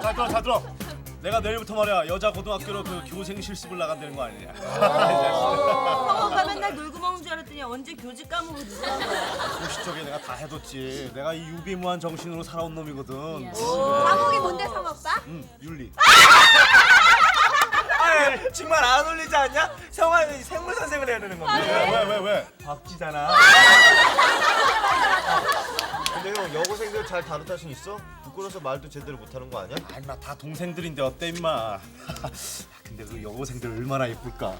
자, 잘 들어, 잘 들어. 내가 내일부터 말이야 여자 고등학교로 그 교생 실습을 나간다는 거 아니냐? 학원 가면 날 놀고 먹는 줄 알았더니 언제 교직 누가 거야? 고시 쪽에 내가 다 해뒀지. 내가 이 유비무한 정신으로 살아온 놈이거든. 과목이 뭔데 상오빠 응, 윤리. 아, 정말 안 어울리지 않냐? 성화는 생물 선생을 해야 되는 건데. 왜, 왜, 왜, 왜? 박쥐잖아. 형 여고생들 잘 다룰 자신 있어? 부끄러워서 말도 제대로 못하는 거 아니야? 아, 임마 다 동생들인데 어때 임마? 근데 그 여고생들 얼마나 예쁠까?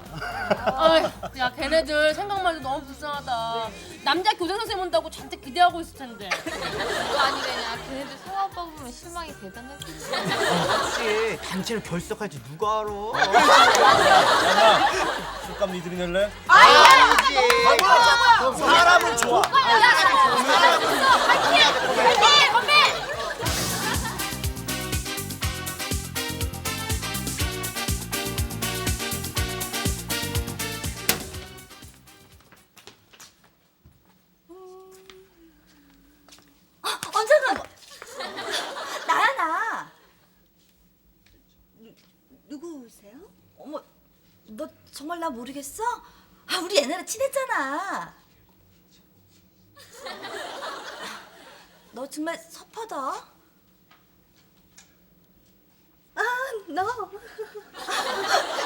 아이, 야 걔네들 생각만 해도 너무 불쌍하다. 남자 교장 선생님 온다고 잔뜩 기대하고 있을 텐데. 그거 아니래냐. 걔네들 성아 오빠 보면 실망이 대단하지. 혹시 단체로 결석할지 누가 알아? 술값 니들이 낼래? 사람은 좋아. 언 너 정말 섭하다. 아, 너.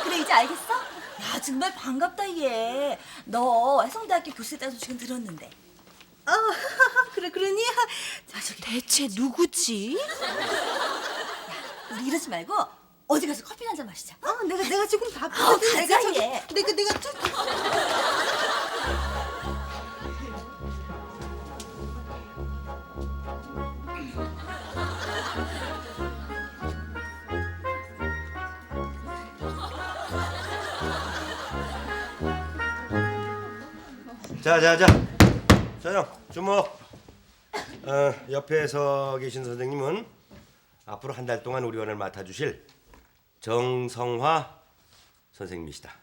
그래 이제 알겠어? 야 정말 반갑다 얘. 너 해성대학교 따서 지금 들었는데. 어, 그래 그러니. 자 저기 대체 누구지? 우리 이러지 말고 어디 가서 커피 한 잔 마시자. 어, 내가 내가 지금 바쁘거든. 내가 저기, 내가 내가 좀. 자자자. 자영 주목. 어, 옆에 서 계신 선생님은 앞으로 한 달 동안 우리 원을 맡아주실 정성화 선생님이시다.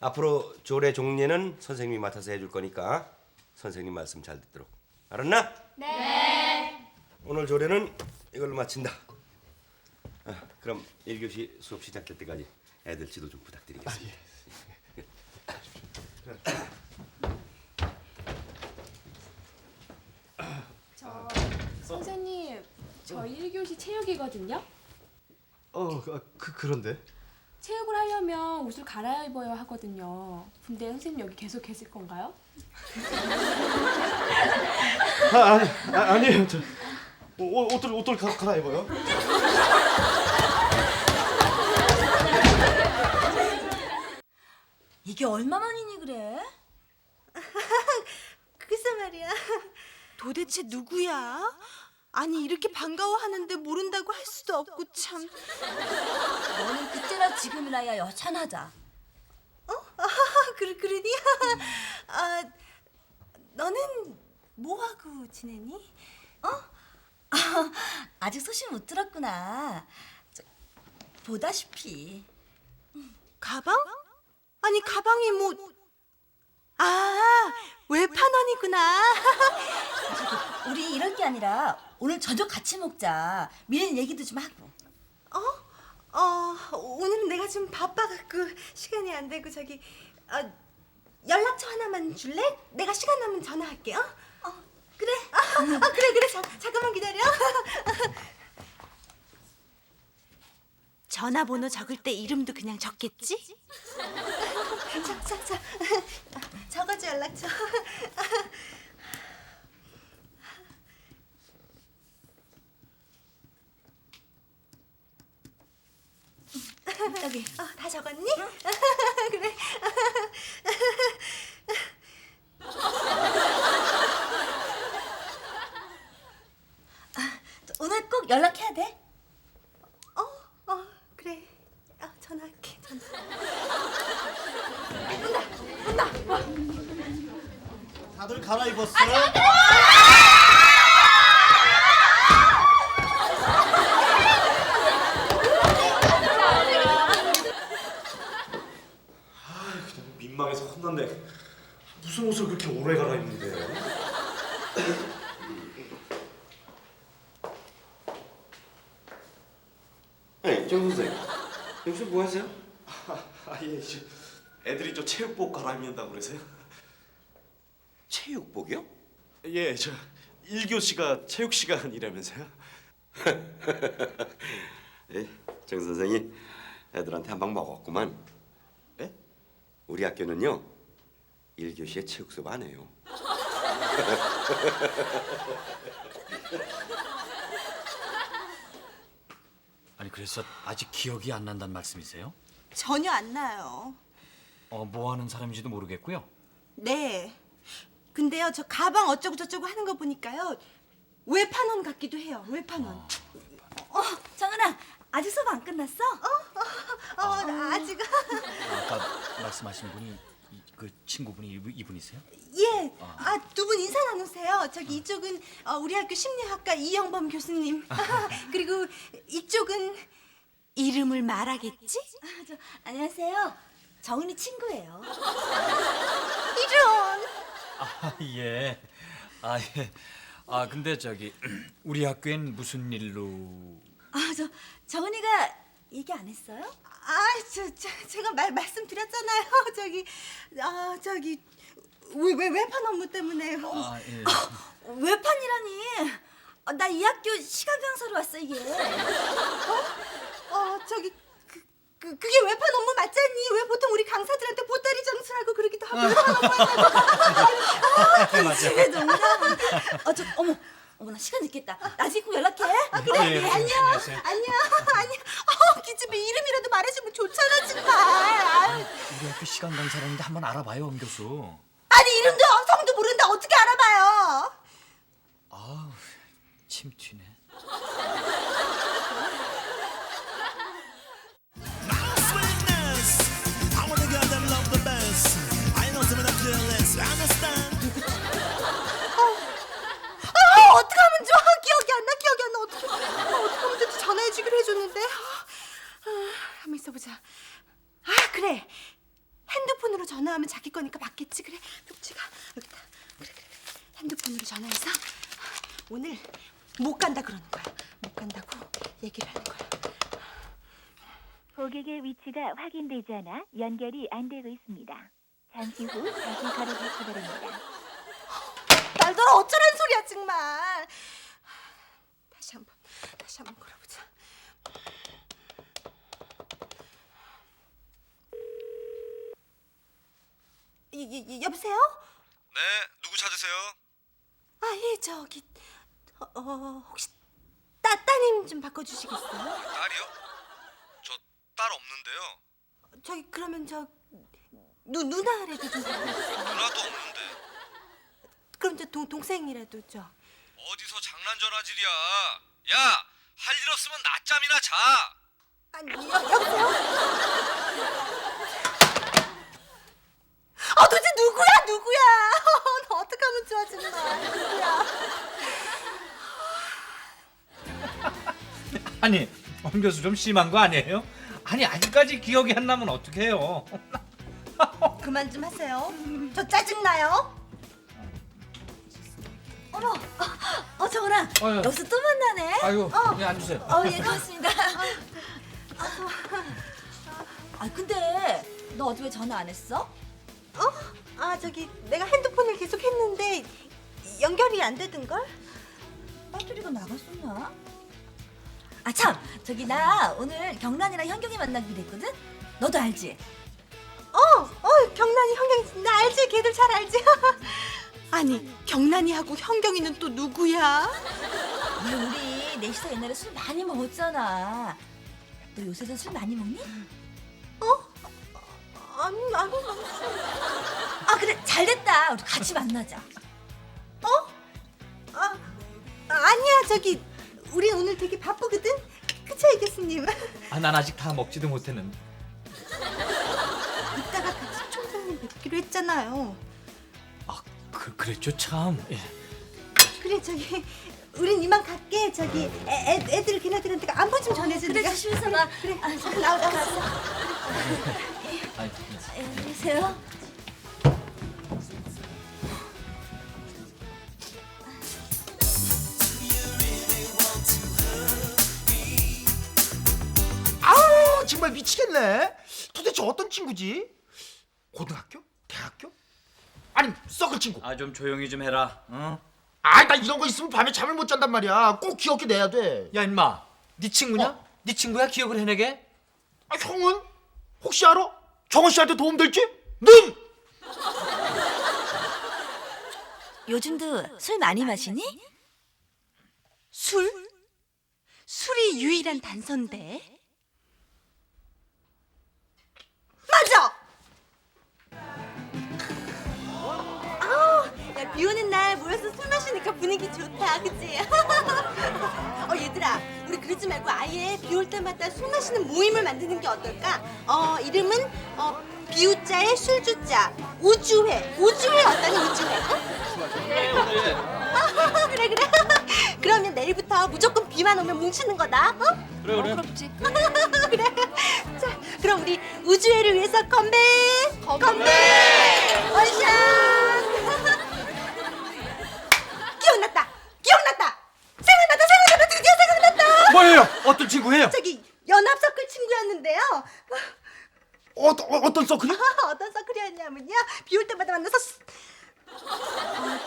앞으로 조례 종례는 선생님이 맡아서 해줄 거니까 선생님 말씀 잘 듣도록. 알았나? 네. 오늘 조례는 이걸로 마친다. 아, 그럼 1교시 수업 시작될 때까지 애들 지도 좀 부탁드리겠습니다. 선생 님, 저 1교시 체육이거든요. 어, 그, 그 그런데 체육을 하려면 옷을 갈아입어야 하거든요. 근데 선생님 여기 계속 계실 건가요? 아, 아니 아, 아니에요 저 옷, 옷들 옷들 가, 갈아입어요. 이게 얼마만이니 그래? 글쎄 말이야. 도대체 누구야? 아니 이렇게 반가워하는데 모른다고 할 수도 없고 참. 너는 그때나 지금이나야 여찬하다. 어? 아, 그래 그러니? 아, 너는 뭐 하고 지내니? 어? 아직 소식 못 들었구나. 저, 보다시피 가방? 아니 가방이 뭐? 아 외판원이구나. 우리 이럴 게 아니라 오늘 저녁 같이 먹자. 미리 얘기도 좀 하고. 어? 어 오늘은 내가 좀 바빠갖고 시간이 안 되고 저기 어, 연락처 하나만 줄래? 내가 시간 나면 전화할게. 어? 어 그래. 아, 아, 그래 그래. 자, 잠깐만 기다려. 전화번호 적을 때 이름도 그냥 적겠지? 자, 자, 자. 적어줘 연락처. 여기. 어, 다 적었니? 그래. 오늘 꼭 연락해야 돼. 어, 어, 그래. 어, 전화할게. 전화. 다들 갈아입었어? 민망해서 혼났네. 무슨 옷을 그렇게 오래 갈아입는데? 아니 정 선생 여기서 뭐 하세요? 아 예 애들이 저 체육복 갈아입는다고 그래서요. 체육복이요? 예, 저 1교시가 체육 시간이라면서요. 예, 정 선생이 애들한테 한 방 먹었구만. 예? 우리 학교는요 1교시에 체육 수업 안 해요. 아니 그래서 아직 기억이 안 난다는 말씀이세요? 전혀 안 나요. 어, 뭐 하는 사람인지도 모르겠고요. 네. 근데요, 저 가방 어쩌고 저쩌고 하는 거 보니까요. 외판원 같기도 해요. 외판원. 어, 정은아, 아직 수업 안 끝났어? 어, 나 아직. 아까 말씀하신 분이 이- 그 친구분이 이분, 이분이세요? 예. 아, 두 분 인사 나누세요. 저기 이쪽은 어, 우리 학교 심리학과 이영범 교수님. 그리고 이쪽은 이름을 말하겠지? 아, 저, 안녕하세요. 정은이 친구예요. 이런. 아 예. 아 예. 아 근데 저기 우리 학교엔 무슨 일로? 아, 저 정은이가 얘기 안 했어요? 아, 저, 저 제가 말 말씀드렸잖아요. 저기 아, 저기 왜, 왜 외판 업무 때문에요. 아 예. 외판이라니. 어, 나이 학교 시간 강사로 왔어 이게. 어, 저기 그, 그 그게 외판 업무 맞잖니? 왜 보통 우리 강사들한테 보따리 장수라고 그러기도 하고 외판 업무 맞아. 그래 농담. 어, 저 어머. 어머 나 시간 늦겠다. 나중에 꼭 연락해. 그래, 예, 예, 안녕. 안녕하세요. 안녕. 안녕. 어, 기집애 이름이라도 말해주면 좋잖아, 정말. 아유. 우리 학교 시간 강사라는데 한번 알아봐요, 엄 교수. 아니, 이름도 성도 모르는데 어떻게 알아봐요? 아우 침 튀네. 핸드폰으로 전화해서 오늘 못 간다 그러는 거야. 못 간다고 얘기를 하는 거야. 고객의 위치가 확인되지 않아 연결이 안 되고 있습니다. 잠시 후 다시 걸어주시 바랍니다. 날더러 어쩌란 소리야 정말. 다시 한번 다시 한번 걸어보자. 이, 이, 이, 여보세요? 네, 누구 찾으세요? 아예 저기 어, 어 혹시 따 따님 좀 바꿔주시겠어요? 딸이요? 저 딸 없는데요. 저기 그러면 저 누, 누나라도 좀 바꿔주세요. 누나도 없는데. 그럼 저 동, 동생이라도 저. 어디서 장난 전화질이야? 야, 할 일 없으면 낮잠이나 자. 아니 여, 여보세요? 아 도대체 누구야 누구야? 나 어떡하면 좋아 정말 누구야? 아니 엄 교수 좀 심한 거 아니에요? 아니 아직까지 기억이 안 나면 어떡해요? 그만 좀 하세요. 저 짜증 나요. 어머. 어, 정은아. 어휴. 여기서 또 만나네. 아이고 그냥 앉으세요. 어, 예, 고맙습니다. 아, 근데 너 어제 왜 전화 안 했어? 어? 아 저기 내가 핸드폰을 계속 했는데 연결이 안 되던 걸? 배터리가 나갔었나? 아, 참. 저기 나 오늘 경란이랑 현경이 만나기로 했거든. 너도 알지? 어, 어 경란이 현경이 나 알지 걔들 잘 알지. 아니 경란이하고 현경이는 또 누구야? 왜 우리 넷이서 옛날에 술 많이 먹었잖아. 너 요새도 술 많이 먹니? 아니 아니 아, 그래. 잘 됐다. 우리 같이 만나자. 아 아니야 저기 우리 오늘 되게 바쁘거든. 그쵸 이 교수님? 아, 난 아직 다 먹지도 못했는데. 이따가 같이 총장님 뵙기로 했잖아요. 아 그, 그랬죠 참. 예. 그래 저기 우린 이만 갈게 저기 애, 애, 애들 걔네들한테 안부 좀 전해주니까 그래, 조심해서 가. 그래 아, 저, 나와 나와 아니, 예, 안녕히 계세요. 미치겠네. 도대체 어떤 친구지? 고등학교? 대학교? 아니 썩을 친구. 아 좀 조용히 좀 해라. 어? 아나 이런 거 있으면 밤에 잠을 못 잔단 말이야. 꼭 기억해 내야 돼. 야 임마, 네 친구냐? 네 친구야 기억을 해내게? 아 형은 혹시 알아? 정원 씨한테 도움 될지? 능. 요즘도 술 많이 마시니? 술? 술이 유일한 단서인데. 맞아. 아우, 야, 비 오는 날 모여서 술 마시니까 분위기 좋다, 그치? 어, 얘들아, 우리 그러지 말고 아예 비 올 때마다 술 마시는 모임을 만드는 게 어떨까? 어, 이름은 어, 비우자의 술주자, 우주회. 우주회 어떠니, 우주회? 응? 그래, 그래. 그러면 내일부터 무조건 비만 오면 뭉치는 거다, 어? 그래 그래. 그렇지. 그래. 자, 그럼 우리 우주회를 위해서 건배! 건배! 원샷! 기억났다! 기억났다! 생각났다! 생각났다! 드디어 생각났다! 뭐예요? 어떤 친구예요? 저기 연합 서클 친구였는데요. 어, 어 어떤 서클이? 어떤 서클이었냐면요. 비 올 때마다 만나서 수- 어,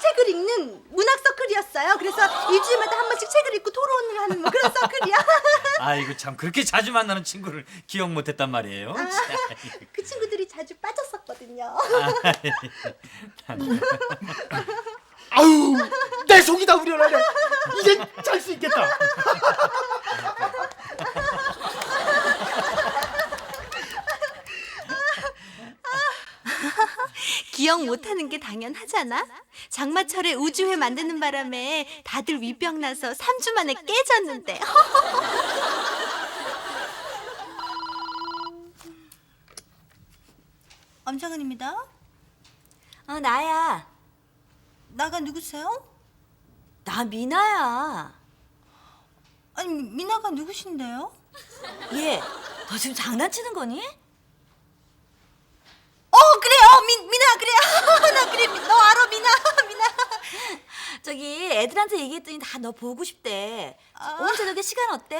책을 읽는 문학 서클이었어요. 그래서 일주일마다 한 번씩 책을 읽고 토론을 하는 뭐 그런 서클이야. 아이고 참 그렇게 자주 만나는 친구를 기억 못했단 말이에요. 그 친구들이 자주 빠졌었거든요. 아유 내 속이 다 우려나네. 이젠 잘 수 있겠다. 기억 못하는 게 당연하잖아. 장마철에 우주회 만드는 바람에 다들 위병 나서 3주 만에 깨졌는데. 엄정은입니다. 어, 나야. 나가 누구세요? 나 미나야. 아니 미나가 누구신데요? 얘, 너 지금 장난치는 거니? 어 그래요 미 미나 그래 나 그래 미- 너 알아 미나 미나 저기 애들한테 얘기했더니 다 너 보고 싶대. 아. 오늘 저녁에 시간 어때?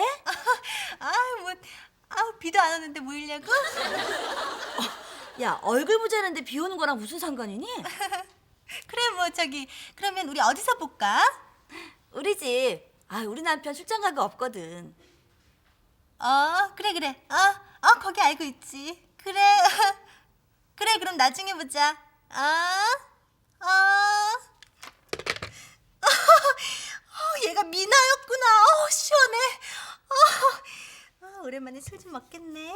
아뭐 아 비도 안 오는데 뭐 일냐고 야, 얼굴 보자는데 비 오는 거랑 무슨 상관이니? 그래 뭐 저기 그러면 우리 어디서 볼까? 우리 집. 아, 우리 남편 출장 간거 없거든. 어 그래 그래 어, 어 거기 알고 있지 그래 그래 그럼 나중에 보자 어? 어? 어 얘가 미나였구나 어 시원해 오랜만에 술 좀 먹겠네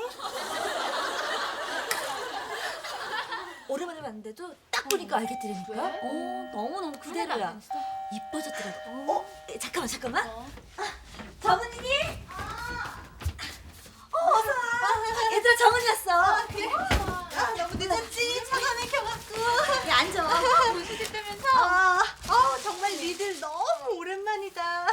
오랜만에 봤는데도 딱 보니까 알겠더라니까. 어, 너무너무 그대로야. 이뻐졌더라고. 어, 에, 잠깐만, 잠깐만. 아, 정은이니? 어, 어서 와. 얘들아, 정은이 왔어. 그래? 아, 너무 늦었지? 차가 막혀갖고. 야, 앉아. 아, 어, 정말 니들 너무 오랜만이다.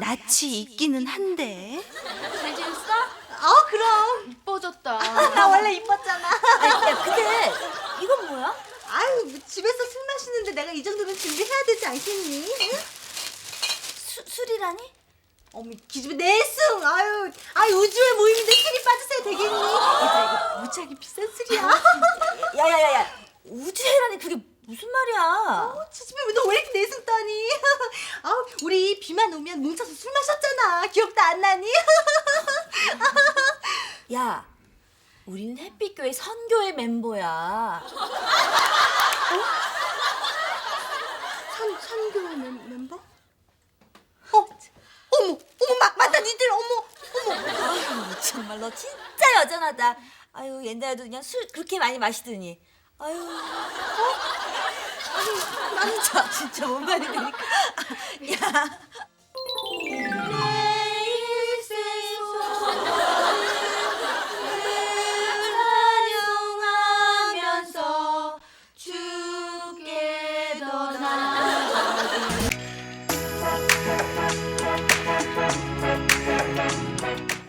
낯이 있기는 한데. 잘 지냈어? 어, 그럼. 이뻐졌다. 나 원래 이뻤잖아. 야, 근데 이건 뭐야? 아유, 뭐 집에서 술 마시는데 내가 이 정도는 준비해야 되지 않겠니? 응? 수, 술이라니? 어머, 기집애 내숭. 아유, 아유 우주의 모임인데 술이 빠졌어야 되겠니? 얘들아, 이거 무지하게 비싼 술이야. 야야야야 우주회라니 그게 무슨 말이야? 어, 지집애 너 왜 이렇게 내숭 떠니? 아, 우리 비만 오면 뭉쳐서 술 마셨잖아. 기억도 안 나니? 야, 우리는 햇빛교회 선교회 멤버야. 선 선교회 멤- 멤버? 어, 어머, 어머, 마, 맞다, 니들, 어머, 어머. 아유 정말 너 진짜 여전하다. 아유 옛날에도 그냥 술 그렇게 많이 마시더니. 아유. 어? 아니 남자 진짜 뭔 말이 되니까. 야